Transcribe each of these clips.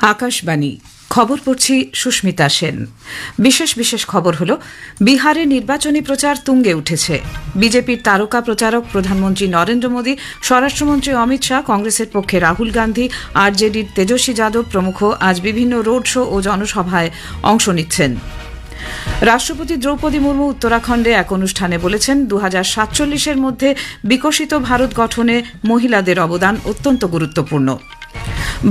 আকাশবাণী। খবর পড়ছি সুস্মিতা সেন। বিশেষ বিশেষ খবর হল, বিহারে নির্বাচনী প্রচার তুঙ্গে উঠেছে। বিজেপির তারকা প্রচারক প্রধানমন্ত্রী নরেন্দ্র মোদী, স্বরাষ্ট্রমন্ত্রী অমিত শাহ, কংগ্রেসের পক্ষে রাহুল গান্ধী, আরজেডির তেজস্বী যাদব প্রমুখ আজ বিভিন্ন রোড শো ও জনসভায় অংশ নিচ্ছেন। রাষ্ট্রপতি দ্রৌপদী মুর্মু উত্তরাখণ্ডে এক অনুষ্ঠানে বলেছেন দু সাতচল্লিশের মধ্যে বিকশিত ভারত গঠনে মহিলাদের অবদান অত্যন্ত গুরুত্বপূর্ণ।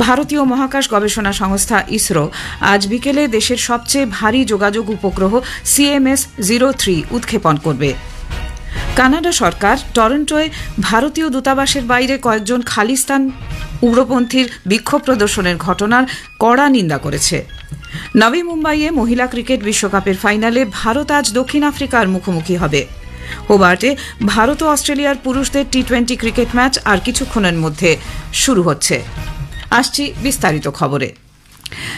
ভারতীয় মহাকাশ গবেষণা সংস্থা ইসরো আজ বিকেলে দেশের সবচেয়ে ভারী যোগাযোগ উপগ্রহ সিএমএস জিরো থ্রি উৎক্ষেপণ করবে। কানাডা সরকার টরন্টোয় ভারতীয় দূতাবাসের বাইরে কয়েকজন খালিস্তান উগ্রপন্থীর বিক্ষোভ প্রদর্শনের ঘটনার কড়া নিন্দা করেছে। নবী মুম্বাইয়ে মহিলা ক্রিকেট বিশ্বকাপের ফাইনালে ভারত আজ দক্ষিণ আফ্রিকার মুখোমুখি হবে। হোবার্টে ভারত ও অস্ট্রেলিয়ার পুরুষদের টি টোয়েন্টি ক্রিকেট ম্যাচ আর কিছুক্ষণের মধ্যে শুরু হচ্ছে। আসছি বিস্তারিত খবরে।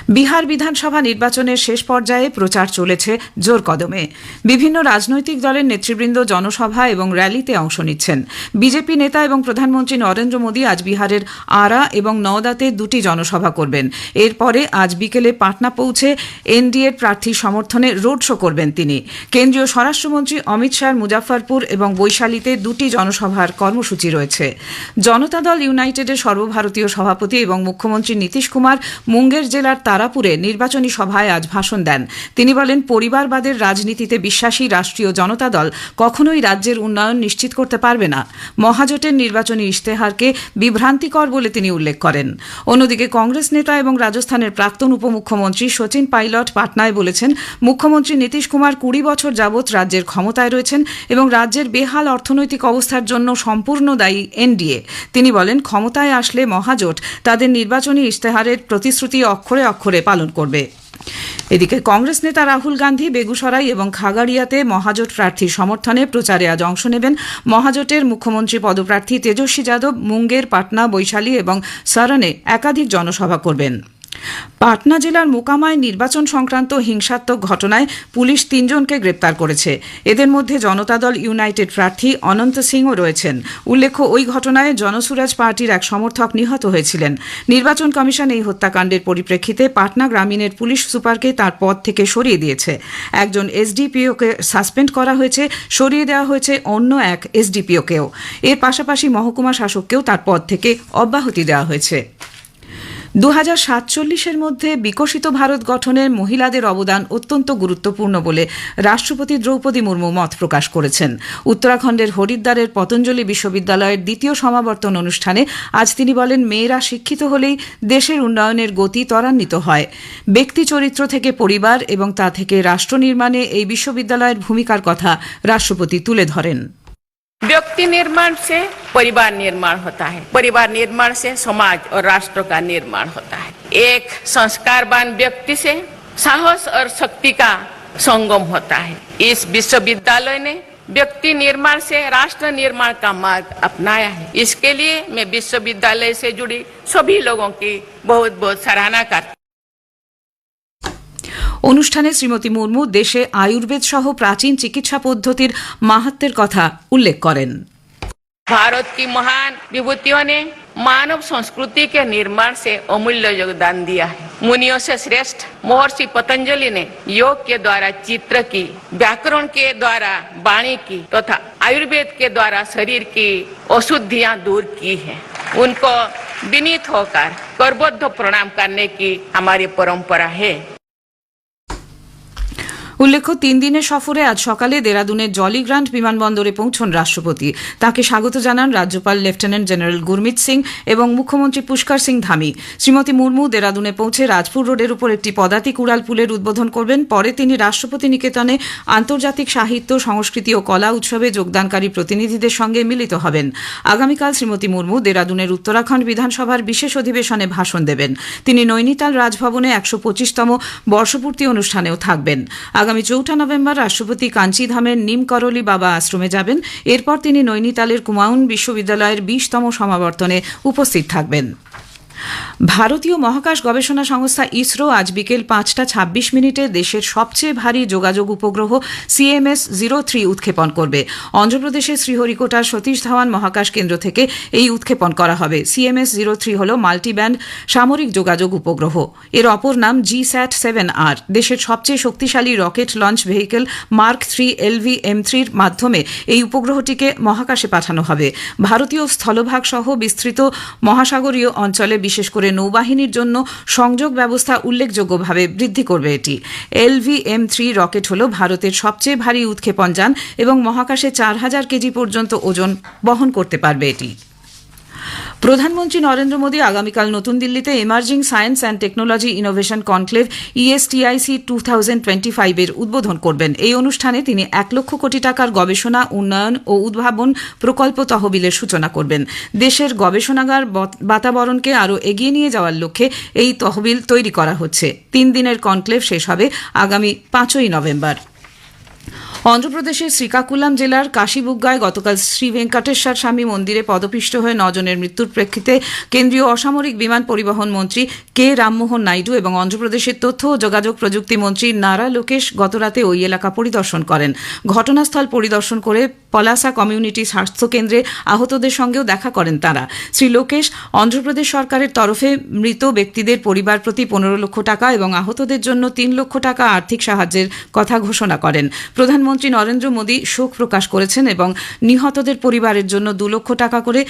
বিহার বিধানসভা নির্বাচনের শেষ পর্যায়ে প্রচার চলেছে জোর কদমে। বিভিন্ন রাজনৈতিক দলের নেতৃবৃন্দ জনসভা এবং র্যালিতে অংশ নিচ্ছেন। বিজেপি নেতা এবং প্রধানমন্ত্রী নরেন্দ্র মোদী আজ বিহারের আরা এবং নওদাতে দুটি জনসভা করবেন। এরপরে আজ বিকেলে পাটনা পৌঁছে এনডিএর প্রার্থী সমর্থনে রোড শো করবেন তিনি। কেন্দ্রীয় স্বরাষ্ট্রমন্ত্রী অমিত শাহ মুজাফরপুর এবং বৈশালীতে দুটি জনসভার কর্মসূচি রয়েছে। জনতা দল ইউনাইটেডের সর্বভারতীয় সভাপতি এবং মুখ্যমন্ত্রী নীতিশ কুমার মুঙ্গের জেলার তারাপুরে নির্বাচনী সভায় আজ ভাষণ দেন। তিনি বলেন, পরিবারবাদের রাজনীতিতে বিশ্বাসী রাষ্ট্রীয় জনতা দল কখনোই রাজ্যের উন্নয়ন নিশ্চিত করতে পারবে না। মহাজোটের নির্বাচনী ইশতেহারকে বিভ্রান্তিকর বলে তিনি উল্লেখ করেন। অন্যদিকে কংগ্রেস নেতা এবং রাজস্থানের প্রাক্তন উপমুখ্যমন্ত্রী সচিন পাইলট পাটনায় বলেছেন, মুখ্যমন্ত্রী নীতিশ কুমার কুড়ি বছর যাবৎ রাজ্যের ক্ষমতায় রয়েছেন এবং রাজ্যের বেহাল অর্থনৈতিক অবস্থার জন্য সম্পূর্ণ দায়ী এনডিএ। তিনি বলেন, ক্ষমতায় আসলে মহাজোট তাদের নির্বাচনী ইশতেহারের প্রতিশ্রুতি অক্ষরে অক্ষরে পালন করবে। এদিকে কংগ্রেস নেতা রাহুল গান্ধী, বেগুসরাই এবং খাগাড়িয়াতে মহাজোট প্রার্থীর সমর্থনে প্রচারে আজ অংশ নেবেন মহাজোটের মুখ্যমন্ত্রী পদপ্রার্থী তেজস্বী যাদব, মুঙ্গের পাটনা, বৈশালী এবং সারানে একাধিক জনসভা করবেন। পাটনা জেলার মোকামায় নির্বাচন সংক্রান্ত হিংসাত্মক ঘটনায় পুলিশ তিনজনকে গ্রেপ্তার করেছে। এদের মধ্যে জনতা দল ইউনাইটেড প্রার্থী অনন্ত সিংও রয়েছেন। উল্লেখ্য, ওই ঘটনায় জনসুরাজ পার্টির এক সমর্থক নিহত হয়েছিলেন। নির্বাচন কমিশন এই হত্যাকাণ্ডের পরিপ্রেক্ষিতে পাটনা গ্রামীণের পুলিশ সুপারকে তার পদ থেকে সরিয়ে দিয়েছে। একজন এসডিপিওকে সাসপেন্ড করা হয়েছে, সরিয়ে দেওয়া হয়েছে অন্য এক এসডিপিওকেও। এর পাশাপাশি মহকুমা শাসককেও তার পদ থেকে অব্যাহতি দেওয়া হয়েছে। দু হাজার সাতচল্লিশের মধ্যে বিকশিত ভারত গঠনের মহিলাদের অবদান অত্যন্ত গুরুত্বপূর্ণ বলে রাষ্ট্রপতি দ্রৌপদী মুর্মু মত প্রকাশ করেছেন। উত্তরাখণ্ডের হরিদ্বারের পতঞ্জলি বিশ্ববিদ্যালয়ের দ্বিতীয় সমাবর্তন অনুষ্ঠানে আজ তিনি বলেন, মেয়েরা শিক্ষিত হলেই দেশের উন্নয়নের গতি ত্বরান্বিত হয়। ব্যক্তি চরিত্র থেকে পরিবার এবং তা থেকে রাষ্ট্র নির্মাণে এই বিশ্ববিদ্যালয়ের ভূমিকার কথা রাষ্ট্রপতি তুলে ধরেন। ব্যক্তি নির্মাণ সে परिवार निर्माण होता है परिवार निर्माण से समाज और राष्ट्र का निर्माण होता है एक संस्कारवान व्यक्ति से साहस और शक्ति का संगम होता है इस विश्वविद्यालय ने व्यक्ति निर्माण से राष्ट्र निर्माण का मार्ग अपनाया है इसके लिए मैं विश्वविद्यालय से जुड़ी सभी लोगों की बहुत बहुत सराहना करती অনুষ্ঠানে শ্রীমতী মুর্মু দেশে আয়ুর্বেদ সহ প্রাচীন চিকিৎসা পদ্ধতির মাহাত্মের কথা উল্লেখ করেন भारत की महान विभूतियों ने मानव संस्कृति के निर्माण से अमूल्य योगदान दिया है। मुनियों से श्रेष्ठ महर्षि पतंजलि ने योग के द्वारा, चित्र की, व्याकरण के द्वारा, वाणी की तथा तो आयुर्वेद के द्वारा शरीर की अशुद्धियाँ दूर की है। उनको विनीत होकर करबद्ध प्रणाम करने की हमारी परंपरा है। উল্লেখ্য, তিন দিনের সফরে আজ সকালে দেরাদুনের জলিগ্রান্ট বিমানবন্দরে পৌঁছন রাষ্ট্রপতি। তাকে স্বাগত জানান রাজ্যপাল লেফটেন্যান্ট জেনারেল গুরমিত সিং এবং মুখ্যমন্ত্রী পুষ্কর সিং ধামি। শ্রীমতী মুর্মু দেরাদুনে পৌঁছে রাজপুর রোডের উপর একটি পদাতিক উড়াল পুলের উদ্বোধন করবেন। পরে তিনি রাষ্ট্রপতি নিকেতনে আন্তর্জাতিক সাহিত্য, সংস্কৃতি ও কলা উৎসবে যোগদানকারী প্রতিনিধিদের সঙ্গে মিলিত হবেন। আগামীকাল শ্রীমতী মুর্মু দেরাদুনের উত্তরাখণ্ড বিধানসভার বিশেষ অধিবেশনে ভাষণ দেবেন। তিনি নৈনিতাল রাজভবনে একশো পঁচিশতম বর্ষপূর্তি অনুষ্ঠানেও থাকবেন। আগামী চৌঠা নভেম্বর রাষ্ট্রপতি কাঞ্চিধামের নিমকরলি বাবা আশ্রমে যাবেন। এরপর তিনি নৈনিতালের কুমাউন বিশ্ববিদ্যালয়ের বিশতম সমাবর্তনে উপস্থিত থাকবেন। ভারতীয় মহাকাশ গবেষণা সংস্থা ইসরো আজ বিকেল পাঁচটা ছাব্বিশ মিনিটে দেশের সবচেয়ে ভারী যোগাযোগ উপগ্রহ সিএমএস জিরো থ্রি উৎক্ষেপণ করবে। অন্ধ্রপ্রদেশের শ্রীহরিকোটার সতীশ ধাওয়ান মহাকাশ কেন্দ্র থেকে এই উৎক্ষেপণ করা হবে। সিএমএস জিরো থ্রি হল মাল্টিব্যান্ড সামরিক যোগাযোগ উপগ্রহ। এর অপর নাম জি স্যাট সেভেন আর। দেশের সবচেয়ে শক্তিশালী rocket launch vehicle mark three LV M থ্রির মাধ্যমে এই উপগ্রহটিকে মহাকাশে পাঠানো হবে। ভারতীয় স্থলভাগ সহ বিস্তৃত মহাসাগরীয় অঞ্চলে বিশেষ করে নৌবাহিনীর জন্য সংযোগ ব্যবস্থা উল্লেখযোগ্যভাবে বৃদ্ধি করবে এটি। এলভি এম থ্রি রকেট হল ভারতের সবচেয়ে ভারী উৎক্ষেপণ যান এবং মহাকাশে চার হাজার কেজি পর্যন্ত ওজন বহন করতে পারবে এটি। প্রধানমন্ত্রী নরেন্দ্র মোদী আগামীকাল নতুন দিল্লিতে emerging science and technology innovation conclave ESTIC two thousand twenty ফাইভের উদ্বোধন করবেন। এই অনুষ্ঠানে তিনি এক লক্ষ কোটি টাকার গবেষণা, উন্নয়ন ও উদ্ভাবন প্রকল্প তহবিলের সূচনা করবেন। দেশের গবেষণাগার বাতাবরণকে আরও এগিয়ে নিয়ে যাওয়ার লক্ষ্যে এই তহবিল তৈরি করা হচ্ছে। তিন দিনের কনক্লেভ শেষ হবে আগামী পাঁচই নভেম্বর। অন্ধ্রপ্রদেশের শ্রীকাকুলাম জেলার কাশীবুগ্গায় গতকাল শ্রী ভেঙ্কটেশ্বর স্বামী মন্দিরে পদপিষ্ট হয়ে নজনের মৃত্যুর প্রেক্ষিতে কেন্দ্রীয় অসামরিক বিমান পরিবহন মন্ত্রী কে রামমোহন নাইডু এবং অন্ধ্রপ্রদেশের তথ্য ও যোগাযোগ প্রযুক্তি মন্ত্রী নারা লোকেশ গতরাতে ওই এলাকা পরিদর্শন করেন। ঘটনাস্থল পরিদর্শন করে পলাসা কমিউনিটি স্বাস্থ্য কেন্দ্রে আহতদের সঙ্গেও দেখা করেন তারা। শ্রী লোকেশ, অন্ধ্রপ্রদেশ সরকারের তরফে মৃত ব্যক্তিদের পরিবার প্রতি পনেরো লক্ষ টাকা এবং আহতদের জন্য তিন লক্ষ টাকা আর্থিক সাহায্যের কথা ঘোষণা করেন। প্রধানমন্ত্রী নরেন্দ্র মোদী শোক প্রকাশ করেছেন এবং নিহতদের পরিবারের জন্য দু লক্ষ টাকা করে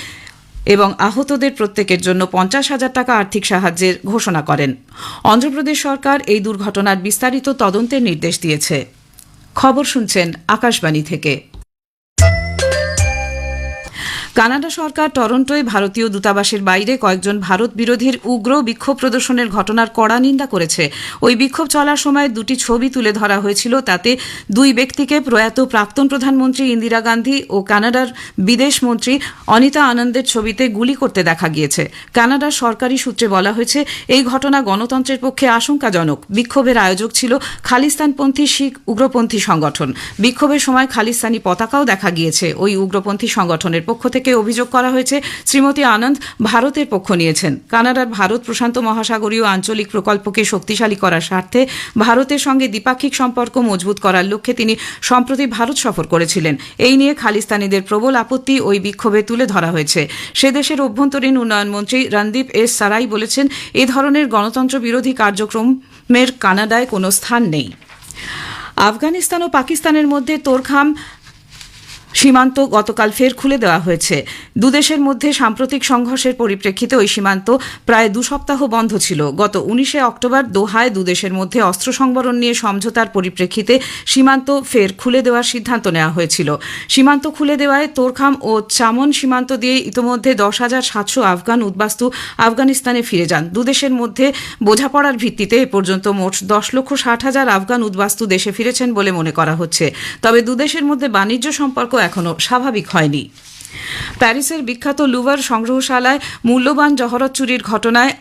এবং আহতদের প্রত্যেকের জন্য পঞ্চাশ হাজার টাকা আর্থিক সাহায্যের ঘোষণা করেন। অন্ধ্রপ্রদেশ সরকার এই দুর্ঘটনার বিস্তারিত তদন্তের নির্দেশ দিয়েছে। খবর শুনছেন আকাশবাণী থেকে। কানাডা সরকার টরন্টোয় ভারতীয় দূতাবাসের বাইরে কয়েকজন ভারত বিরোধীর উগ্র বিক্ষোভ প্রদর্শনের ঘটনার কড়া নিন্দা করেছে। ওই বিক্ষোভ চলার সময় দুটি ছবি তুলে ধরা হয়েছিল, তাতে দুই ব্যক্তিকে প্রয়াত প্রাক্তন প্রধানমন্ত্রী ইন্দিরা গান্ধী ও কানাডার বিদেশ মন্ত্রী অনিতা আনন্দের ছবিতে গুলি করতে দেখা গিয়েছে। কানাডার সরকারি সূত্রে বলা হয়েছে, এই ঘটনা গণতন্ত্রের পক্ষে আশঙ্কাজনক। বিক্ষোভের আয়োজক ছিল খালিস্তানপন্থী শিখ উগ্রপন্থী সংগঠন। বিক্ষোভের সময় খালিস্তানি পতাকাও দেখা গিয়েছে। ওই উগ্রপন্থী সংগঠনের পক্ষ থেকে অভিযোগ করা হয়েছে, শ্রীমতী আনন্দ ভারতের পক্ষ নিয়েছেন। কানাডার ভারত প্রশান্ত মহাসাগরীয় আঞ্চলিক প্রকল্পকে শক্তিশালী করার স্বার্থে ভারতের সঙ্গে দ্বিপাক্ষিক সম্পর্ক মজবুত করার লক্ষ্যে তিনি সম্প্রতি ভারত সফর করেছিলেন। এই নিয়ে খালিস্তানিদের প্রবল আপত্তি ওই বিক্ষোভে তুলে ধরা হয়েছে। সে দেশের অভ্যন্তরীণ উন্নয়ন মন্ত্রী রণদীপ এস সারাই বলেছেন, এ ধরনের গণতন্ত্র বিরোধী কার্যক্রমের কানাডায় কোনো স্থান নেই। আফগানিস্তান ও পাকিস্তানের মধ্যে তোরখাম সীমান্ত গতকাল ফের খুলে দেওয়া হয়েছে। দুদেশের মধ্যে সাম্প্রতিক সংঘর্ষের পরিপ্রেক্ষিতে ওই সীমান্ত প্রায় দু সপ্তাহ বন্ধ ছিল। গত উনিশে অক্টোবর দোহায় দুদেশের মধ্যে অস্ত্র সংবরণ নিয়ে সমঝোতার পরিপ্রেক্ষিতে সীমান্ত ফের খুলে দেওয়ার সিদ্ধান্ত নেওয়া হয়েছিল। সীমান্ত খুলে দেওয়ায় তোরখাম ও চামন সীমান্ত দিয়ে ইতোমধ্যে দশ হাজার সাতশো আফগান উদ্বাস্তু আফগানিস্তানে ফিরে যান। দুদেশের মধ্যে বোঝাপড়ার ভিত্তিতে এ পর্যন্ত মোট দশ লক্ষ ষাট হাজার আফগান উদ্বাস্তু দেশে ফিরেছেন বলে মনে করা হচ্ছে। তবে দুদেশের মধ্যে বাণিজ্য সম্পর্ক এখনও স্বাভাবিক হয়নি। প্যারিসের বিখ্যাত লুভার সংগ্রহশালায় মূল্যবান জহরত চুরির ঘটনায়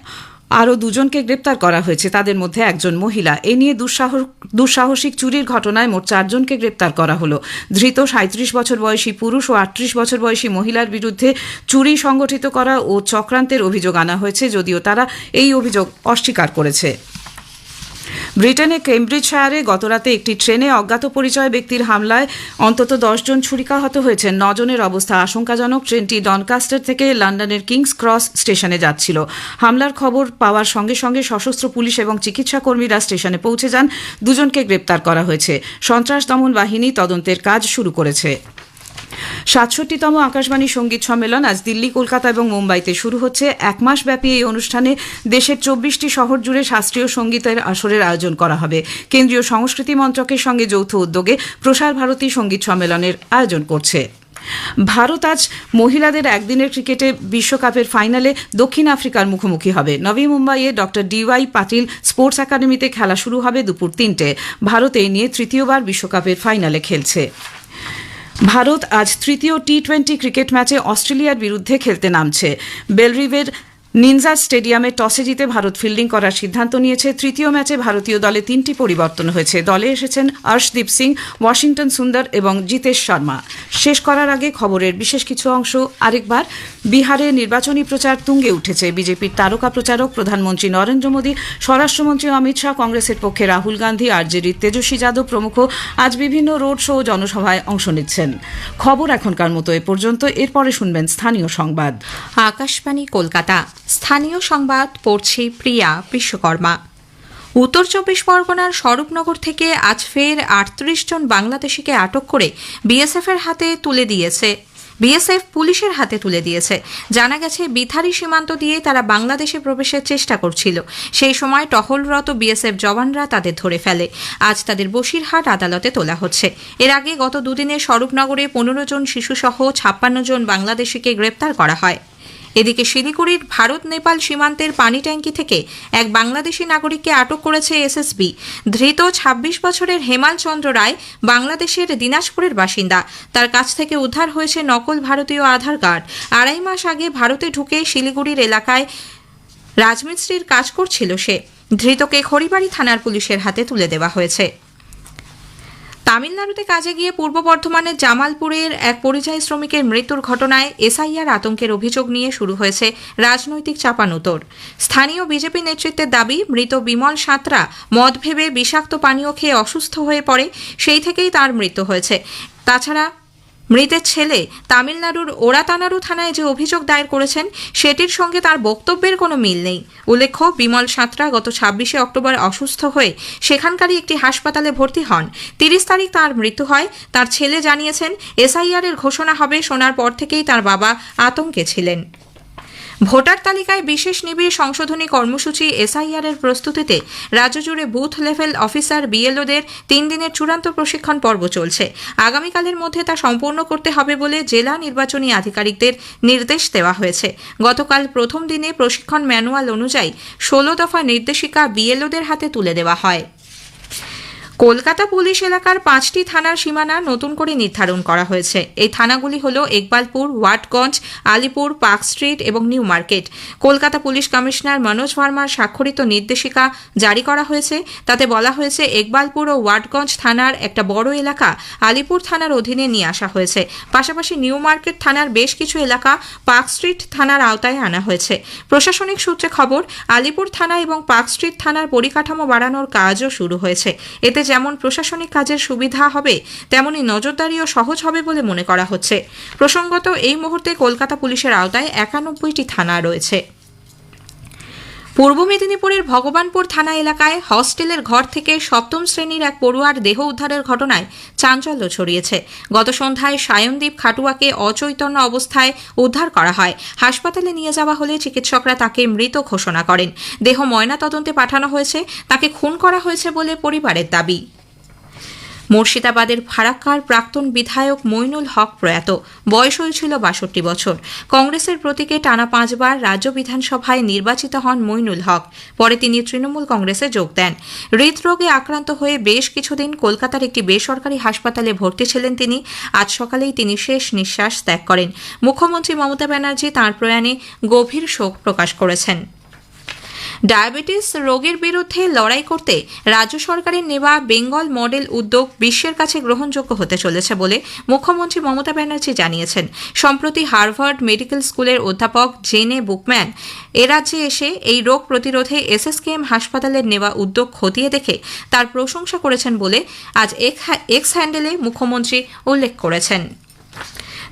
আরও দুজনকে গ্রেপ্তার করা হয়েছে। তাদের মধ্যে একজন মহিলা। এ নিয়ে দুঃসাহস, দুঃসাহসিক চুরির ঘটনায় মোট চারজনকে গ্রেপ্তার করা হলো। ধৃত সাঁত্রিশ বছর বয়সী পুরুষ ও আটত্রিশ বছর বয়সী মহিলার বিরুদ্ধে চুরি সংগঠিত করা ও চক্রান্তের অভিযোগ আনা হয়েছে, যদিও তারা এই অভিযোগ অস্বীকার করেছে। ব্রিটেনে কেমব্রিজশায়ারে গতরাতে একটি ট্রেনে অজ্ঞাত পরিচয় ব্যক্তির হামলায় অন্তত দশজন ছুরিকাহত হয়েছেন। নজনের অবস্থা আশঙ্কাজনক। ট্রেনটি ডনকাস্টার থেকে লন্ডনের কিংস ক্রস স্টেশনে যাচ্ছিল। হামলার খবর পাওয়ার সঙ্গে সঙ্গে সশস্ত্র পুলিশ এবং চিকিৎসা কর্মীরা স্টেশনে পৌঁছে যান। দুজনকে গ্রেপ্তার করা হয়েছে। সন্ত্রাস দমন বাহিনী তদন্তের কাজ শুরু করেছে। সাতষট্টিতম আকাশবাণী সংগীত সম্মেলন আজ দিল্লি, কলকাতা এবং মুম্বাইতে শুরু হচ্ছে। এক মাস ব্যাপী এই অনুষ্ঠানে দেশের চব্বিশটি শহর জুড়ে শাস্ত্রীয় সঙ্গীতের আসরের আয়োজন করা হবে। কেন্দ্রীয় সংস্কৃতি মন্ত্রকের সঙ্গে যৌথ উদ্যোগে প্রসার ভারতী সংগীত সম্মেলনের আয়োজন করছে। ভারত আজ মহিলাদের একদিনের ক্রিকেটে বিশ্বকাপের ফাইনালে দক্ষিণ আফ্রিকার মুখোমুখি হবে। নবী মুম্বাইয়ে ডক্টর ডিওয়াই পাটিল স্পোর্টস একাডেমিতে খেলা শুরু হবে দুপুর তিনটে। ভারত এই নিয়ে তৃতীয়বার বিশ্বকাপের ফাইনালে খেলছে। ভারত আজ তৃতীয় টি টোয়েন্টি ক্রিকেট ম্যাচে অস্ট্রেলিয়ার বিরুদ্ধে খেলতে নামছে। বেলরিভের নিনজা স্টেডিয়ামে টসে জিতে ভারত ফিল্ডিং করার সিদ্ধান্ত নিয়েছে। তৃতীয় ম্যাচে ভারতীয় দলে তিনটি পরিবর্তন হয়েছে। দলে এসেছেন অর্শদীপ সিং, ওয়াশিংটন সুন্দর এবং জিতেশ শর্মা। শেষ করার আগে খবরের বিশেষ কিছু অংশ। আরেকবার, বিহারে নির্বাচনী প্রচার তুঙ্গে উঠেছে। বিজেপির তারকা প্রচারক প্রধানমন্ত্রী নরেন্দ্র মোদী, স্বরাষ্ট্রমন্ত্রী অমিত শাহ, কংগ্রেসের পক্ষে রাহুল গান্ধী, আরজেডির তেজস্বী যাদব প্রমুখ আজ বিভিন্ন রোড শো জনসভায় অংশ নিচ্ছেন। খবর এখনকার মতো এ পর্যন্ত। এরপরে শুনবেন স্থানীয় সংবাদ। আকাশবাণী, কলকাতা। স্থানীয় সংবাদ পড়ছি প্রিয়া বিশ্বকর্মা। উত্তর চব্বিশ পরগনার স্বরূপনগর থেকে আজ ফের আটত্রিশ জন বাংলাদেশিকে আটক করে বিএসএফ এর হাতে তুলে দিয়েছে। বিএসএফ পুলিশের হাতে তুলে দিয়েছে। জানা গেছে বিথারি সীমান্ত দিয়ে তারা বাংলাদেশে প্রবেশের চেষ্টা করছিল। সেই সময় টহলরত বিএসএফ জওয়ানরা তাদের ধরে ফেলে। আজ তাদের বসিরহাট আদালতে তোলা হচ্ছে। এর আগে গত দুদিনে স্বরূপনগরে পনেরো জন শিশুসহ ছাপ্পান্ন জন বাংলাদেশিকে গ্রেপ্তার করা হয়। এদিকে শিলিগুড়ির ভারত, নেপাল সীমান্তের পানি ট্যাঙ্কি থেকে এক বাংলাদেশি নাগরিককে আটক করেছে এসএসবি। ধৃত ২৬ বছরের হেমাল চন্দ্র রায় বাংলাদেশের দিনাজপুরের বাসিন্দা। তার কাছ থেকে উদ্ধার হয়েছে নকল ভারতীয় আধার কার্ড। আড়াই মাস আগে ভারতে ঢুকে শিলিগুড়ির এলাকায় রাজমিস্ত্রির কাজ করছিল সে। ধৃতকে খড়িবাড়ি থানার পুলিশের হাতে তুলে দেওয়া হয়েছে। তামিলনাড়ুতে কাজে গিয়ে পূর্ব বর্ধমানের জামালপুরের এক পরিযায়ী শ্রমিকের মৃত্যুর ঘটনায় এসআইআর আতঙ্কের অভিযোগ নিয়ে শুরু হয়েছে রাজনৈতিক চাপানুতর। স্থানীয় বিজেপি নেতৃত্বের দাবি, মৃত বিমল সাঁতরা মদ ভেবে বিষাক্ত পানীয় খেয়ে অসুস্থ হয়ে পড়ে, সেই থেকেই তার মৃত্যু হয়েছে। তাছাড়া মৃতের ছেলে তামিলনাড়ুর ওরাতানারু থানায় যে অভিযোগ দায়ের করেছেন, সেটির সঙ্গে তার বক্তব্যের কোনো মিল নেই। উল্লেখ্য, বিমল সাঁতরা গত ছাব্বিশে অক্টোবর অসুস্থ হয়ে সেখানকারই একটি হাসপাতালে ভর্তি হন। তিরিশ তারিখ তার মৃত্যু হয়। তার ছেলে জানিয়েছেন, এসআইআরের ঘোষণা হবে শোনার পর থেকেই তার বাবা আতঙ্কে ছিলেন। ভোটার তালিকায় বিশেষ নিবিড় সংশোধনী কর্মসূচি এসআইআর এর প্রস্তুতিতে রাজ্য জুড়ে বুথ লেভেল অফিসার বিএলওদের তিন দিনের চূড়ান্ত প্রশিক্ষণ পর্ব চলছে। আগামীকালের মধ্যে তা সম্পূর্ণ করতে হবে বলে জেলা নির্বাচনী আধিকারিকদের নির্দেশ দেওয়া হয়েছে। গতকাল প্রথম দিনে প্রশিক্ষণ ম্যানুয়াল অনুযায়ী ষোলো দফা নির্দেশিকা বিএলওদের হাতে তুলে দেওয়া হয়। কলকাতা পুলিশ এলাকার পাঁচটি থানার সীমানা নতুন করে নির্ধারণ করা হয়েছে। এই থানাগুলি হল ইকবালপুর ওয়াটগঞ্জ, আলিপুর, পার্ক স্ট্রিট এবং new market. Kolkata police commissioner Manoj ভার্মার স্বাক্ষরিত নির্দেশিকা জারি করা হয়েছে। তাতে বলা হয়েছে ইকবালপুর ও ওয়াটগঞ্জ থানার একটা বড় এলাকা আলিপুর থানার অধীনে নিয়ে আসা হয়েছে। পাশাপাশি নিউ মার্কেট থানার বেশ কিছু এলাকা পার্ক স্ট্রিট থানার আওতায় আনা হয়েছে। প্রশাসনিক সূত্রে খবর, আলিপুর থানা এবং পার্ক স্ট্রিট থানার পরিকাঠামো বাড়ানোর কাজও শুরু হয়েছে। এতে যেমন প্রশাসনিক কাজের সুবিধা হবে, তেমনি নজরদারিও সহজ হবে বলে মনে করা হচ্ছে। প্রসঙ্গত, এই মুহূর্তে কলকাতা পুলিশের আওতায় একানব্বইটি থানা রয়েছে। পূর্ব মেদিনীপুরের ভগবানপুর থানা এলাকায় হস্টেলের ঘর থেকে সপ্তম শ্রেণির এক পড়ুয়ার দেহ উদ্ধারের ঘটনায় চাঞ্চল্য ছড়িয়েছে। গত সন্ধ্যায় সায়নদীপ খাটুয়াকে অচৈতন্য অবস্থায় উদ্ধার করা হয়। হাসপাতালে নিয়ে যাওয়া হলে চিকিৎসকরা তাকে মৃত ঘোষণা করেন। দেহ ময়নাতদন্তে পাঠানো হয়েছে। তাকে খুন করা হয়েছে বলে পরিবারের দাবি। মুর্শিদাবাদের ফারাক্কার প্রাক্তন বিধায়ক মইনুল হক প্রয়াত। বয়স হয়েছিল বাষট্টি বছর। কংগ্রেসের প্রতীকে টানা পাঁচবার রাজ্য বিধানসভায় নির্বাচিত হন মইনুল হক। পরে তিনি তৃণমূল কংগ্রেসে যোগ দেন। হৃদরোগে আক্রান্ত হয়ে বেশ কিছুদিন কলকাতার একটি বেসরকারি হাসপাতালে ভর্তি ছিলেন তিনি। আজ সকালেই তিনি শেষ নিঃশ্বাস ত্যাগ করেন। মুখ্যমন্ত্রী মমতা ব্যানার্জি তাঁর প্রয়াণে গভীর শোক প্রকাশ করেছেন। ডায়াবেটিস রোগের বিরুদ্ধে লড়াই করতে রাজ্য সরকারের নেওয়া বেঙ্গল মডেল উদ্যোগ বিশ্বের কাছে গ্রহণযোগ্য হতে চলেছে বলে মুখ্যমন্ত্রী মমতা ব্যানার্জি জানিয়েছেন। সম্প্রতি হার্ভার্ড মেডিকেল স্কুলের অধ্যাপক জেনে বুকম্যান এ রাজ্যে এসে এই রোগ প্রতিরোধে এসএসকেএম হাসপাতালের নেওয়া উদ্যোগ খতিয়ে দেখে তার প্রশংসা করেছেন বলে আজ এক্স হ্যান্ডেলে মুখ্যমন্ত্রী উল্লেখ করেছেন।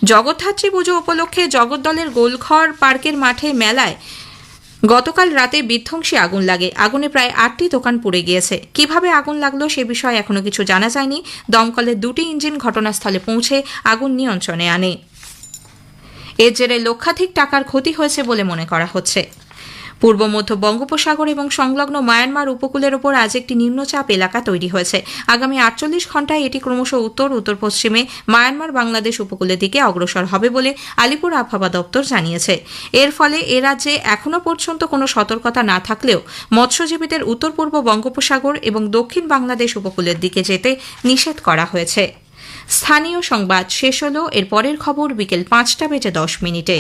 জগদ্ধাত্রী পুজো উপলক্ষে জগদ্দলের গোলঘর পার্কের মাঠে মেলায় গতকাল রাতে বিধ্বংসী আগুন লাগে। আগুনে প্রায় আটটি দোকান পুড়ে গিয়েছে। কীভাবে আগুন লাগল সে বিষয়ে এখনও কিছু জানা যায়নি। দমকলের দুটি ইঞ্জিন ঘটনাস্থলে পৌঁছে আগুন নিয়ন্ত্রণে আনে। এর জেরে লক্ষাধিক টাকার ক্ষতি হয়েছে বলে মনে করা হচ্ছে। পূর্ব মধ্য বঙ্গোপসাগর এবং সংলগ্ন মায়ানমার উপকূলের ওপর আজ একটি নিম্নচাপ এলাকা তৈরি হয়েছে। আগামী আটচল্লিশ ঘন্টায় এটি ক্রমশ উত্তর উত্তর পশ্চিমে মায়ানমার বাংলাদেশ উপকূলের দিকে অগ্রসর হবে বলে আলিপুর আবহাওয়া দপ্তর জানিয়েছে। এর ফলে এ রাজ্যে এখনও পর্যন্ত কোনো সতর্কতা না থাকলেও মৎস্যজীবীদের উত্তর পূর্ব বঙ্গোপসাগর এবং দক্ষিণ বাংলাদেশ উপকূলের দিকে যেতে নিষেধ করা হয়েছে। স্থানীয় সংবাদ শেষ হল, এর পরের খবর বিকেল পাঁচটা বেজে দশ মিনিটে।